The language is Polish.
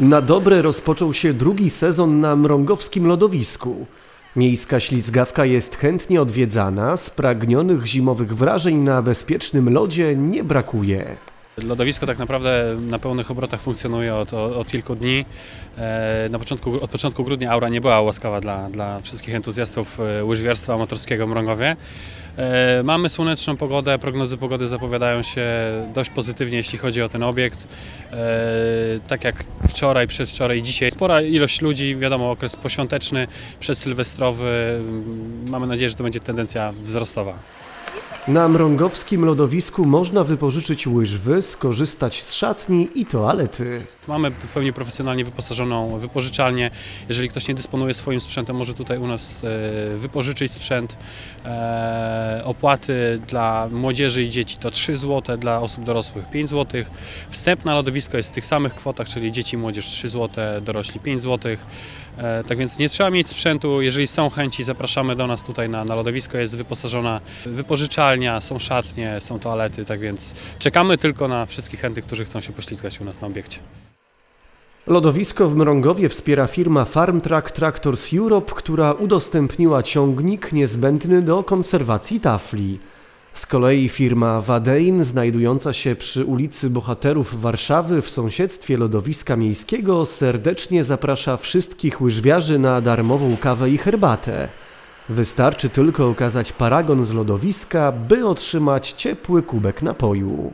Na dobre rozpoczął się drugi sezon na mrągowskim lodowisku. Miejska ślizgawka jest chętnie odwiedzana, spragnionych zimowych wrażeń na bezpiecznym lodzie nie brakuje. Lodowisko tak naprawdę na pełnych obrotach funkcjonuje od, od, kilku dni. E, Na początku, od początku grudnia aura nie była łaskawa dla, dla wszystkich entuzjastów e, łyżwiarstwa amatorskiego w Mrągowie. E, Mamy słoneczną pogodę, prognozy pogody zapowiadają się dość pozytywnie, jeśli chodzi o ten obiekt. Tak jak wczoraj, przedwczoraj i dzisiaj. Spora ilość ludzi, wiadomo, okres poświąteczny, przedsylwestrowy. Mamy nadzieję, że to będzie tendencja wzrostowa. Na mrągowskim lodowisku można wypożyczyć łyżwy, skorzystać z szatni i toalety. Mamy w pełni profesjonalnie wyposażoną wypożyczalnię. Jeżeli ktoś nie dysponuje swoim sprzętem, może tutaj u nas e, wypożyczyć sprzęt. E, Opłaty dla młodzieży i dzieci to 3 zł, dla osób dorosłych 5 zł. Wstęp na lodowisko jest w tych samych kwotach, czyli dzieci i młodzież 3 zł, dorośli 5 zł. E, Tak więc nie trzeba mieć sprzętu. Jeżeli są chęci, zapraszamy do nas tutaj na, na lodowisko. Jest wyposażona wypożyczalnia, są szatnie, są toalety. Tak więc czekamy tylko na wszystkich chętnych, którzy chcą się poślizgać u nas na obiekcie. Lodowisko w Mrągowie wspiera firma Farmtrack Tractors Europe, która udostępniła ciągnik niezbędny do konserwacji tafli. Z kolei firma Wadein, znajdująca się przy ulicy Bohaterów Warszawy w sąsiedztwie lodowiska miejskiego, serdecznie zaprasza wszystkich łyżwiarzy na darmową kawę i herbatę. Wystarczy tylko okazać paragon z lodowiska, by otrzymać ciepły kubek napoju.